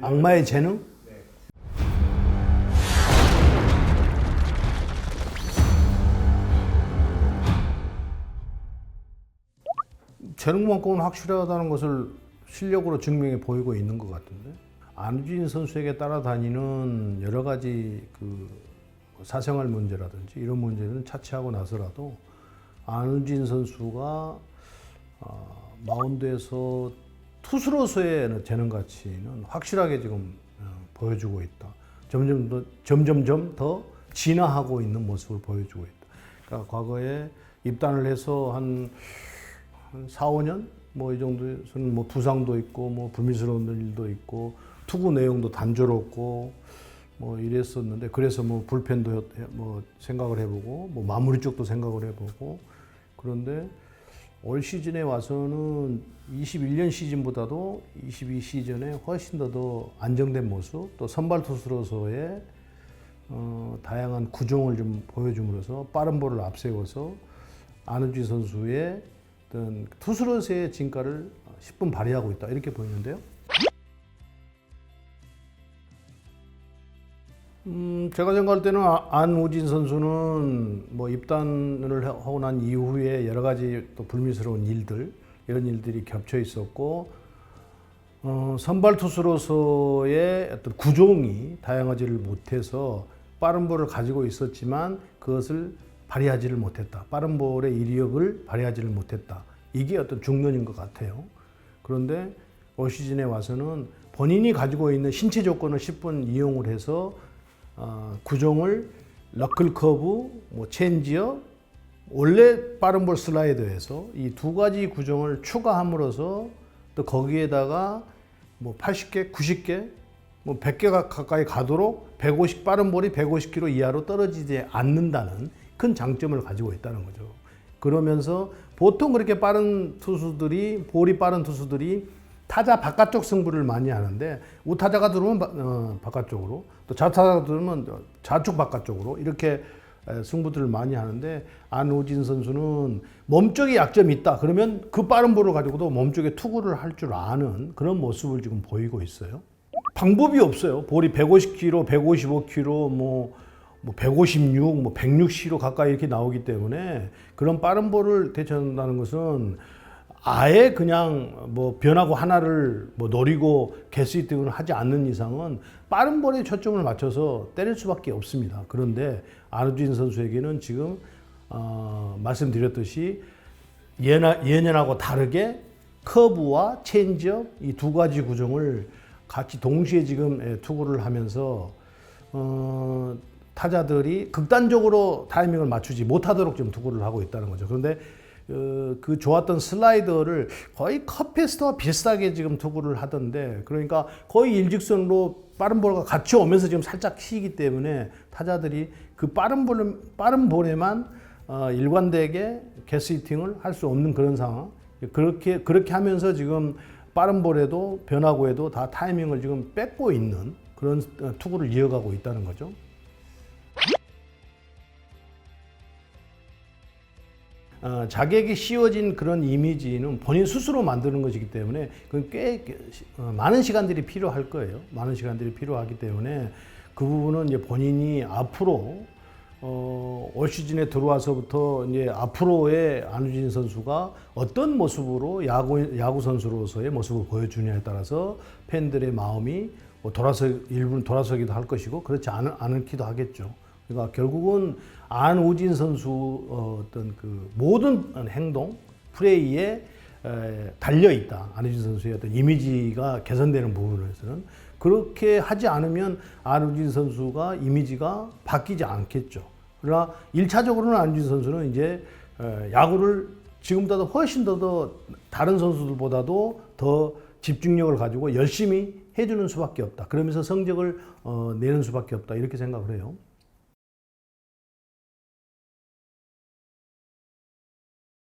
악마의 재능? 재능만큼은 확실하다는 것을 실력으로 증명해 보이고 있는 것 같은데 안우진 선수에게 따라다니는 여러 가지 그 사생활 문제라든지 이런 문제는 차치하고 나서라도 안우진 선수가 어, 마운드에서 투수로서의 재능 가치는 확실하게 지금 어, 보여주고 있다. 점점 더 점점점 더 진화하고 있는 모습을 보여주고 있다. 그러니까 과거에 입단을 해서 한, 한 4, 5년 뭐 이 정도에서는 뭐 부상도 있고 뭐 불미스러운 일도 있고 투구 내용도 단조롭고 뭐 이랬었는데 그래서 뭐 불펜도 뭐 생각을 해보고 뭐 마무리 쪽도 생각을 해보고 그런데 올 시즌에 와서는 21년 시즌보다도 22 시즌에 훨씬 더 더 안정된 모습 또 선발 투수로서의 어, 다양한 구종을 좀 보여줌으로써 빠른 볼을 앞세워서 안우진 선수의 어떤 투수로서의 진가를 10분 발휘하고 있다 이렇게 보이는데요. 음, 제가 생각할 때는 아- 안우진 선수는 뭐 입단을 하고 난 이후에 여러 가지 또 불미스러운 일들 이런 일들이 겹쳐 있었고 어, 선발 투수로서의 어떤 구종이 다양하지를 못해서 빠른 볼을 가지고 있었지만 그것을 발휘하지를 못했다. 빠른 볼의 이력을 발휘하지를 못했다. 이게 어떤 중론인 것 같아요. 그런데 올 시즌에 와서는 본인이 가지고 있는 신체 조건을 10분 이용을 해서 어, 구종을 너클 커브, 뭐 체인지업, 원래 빠른 볼 슬라이더에서 이 두 가지 구종을 추가함으로써 또 거기에다가 뭐 80개, 90개, 뭐 100개 가까이 가도록 150 빠른 볼이 150km 이하로 떨어지지 않는다는 큰 장점을 가지고 있다는 거죠. 그러면서 보통 그렇게 빠른 투수들이 볼이 빠른 투수들이 타자 바깥쪽 승부를 많이 하는데 우타자가 들어오면 바, 어, 바깥쪽으로 또 좌타자가 들어오면 좌측 바깥쪽으로 이렇게 에, 승부들을 많이 하는데 안우진 선수는 몸쪽에 약점이 있다 그러면 그 빠른 볼을 가지고도 몸쪽에 투구를 할 줄 아는 그런 모습을 지금 보이고 있어요. 방법이 없어요. 볼이 150km, 155km, 뭐, 뭐 156, 뭐 160km 가까이 이렇게 나오기 때문에 그런 빠른 볼을 대처한다는 것은 아예 그냥 뭐 변하고 하나를 뭐 노리고 개스히팅을 하지 않는 이상은 빠른 볼에 초점을 맞춰서 때릴 수밖에 없습니다. 그런데 아르진 선수에게는 지금 어, 말씀드렸듯이 예나, 예년하고 다르게 커브와 체인지업 이 두 가지 구종을 같이 동시에 지금 예, 투구를 하면서 어, 타자들이 극단적으로 타이밍을 맞추지 못하도록 지금 투구를 하고 있다는 거죠. 그런데 어, 그 좋았던 슬라이더를 거의 컵페스트와 비슷하게 지금 투구를 하던데 그러니까 거의 일직선으로 빠른 볼과 같이 오면서 지금 살짝 휘기 때문에 타자들이 그 빠른 볼 빠른 볼에만 어, 일관되게 게스히팅을 할 수 없는 그런 상황. 그렇게 그렇게 하면서 지금 빠른 볼에도 변화구에도 다 타이밍을 지금 뺏고 있는 그런 어, 투구를 이어가고 있다는 거죠. 어, 자객이 씌워진 그런 이미지는 본인 스스로 만드는 것이기 때문에 그건 꽤 어, 많은 시간들이 필요할 거예요. 많은 시간들이 필요하기 때문에 그 부분은 이제 본인이 앞으로 어, 올 시즌에 들어와서부터 이제 앞으로의 안우진 선수가 어떤 모습으로 야구 야구 선수로서의 모습을 보여주냐에 따라서 팬들의 마음이 뭐 돌아서 일부는 돌아서기도 할 것이고 그렇지 않, 않기도 하겠죠. 그러니까 결국은 안우진 선수 어, 어떤 그 모든 행동 플레이에 에, 달려 있다. 안우진 선수의 어떤 이미지가 개선되는 부분에서는 그렇게 하지 않으면 안우진 선수가 이미지가 바뀌지 않겠죠. 그러나 일차적으로는 안우진 선수는 이제 에, 야구를 지금보다도 훨씬 더, 더 다른 선수들보다도 더 집중력을 가지고 열심히 해주는 수밖에 없다. 그러면서 성적을 어, 내는 수밖에 없다. 이렇게 생각을 해요.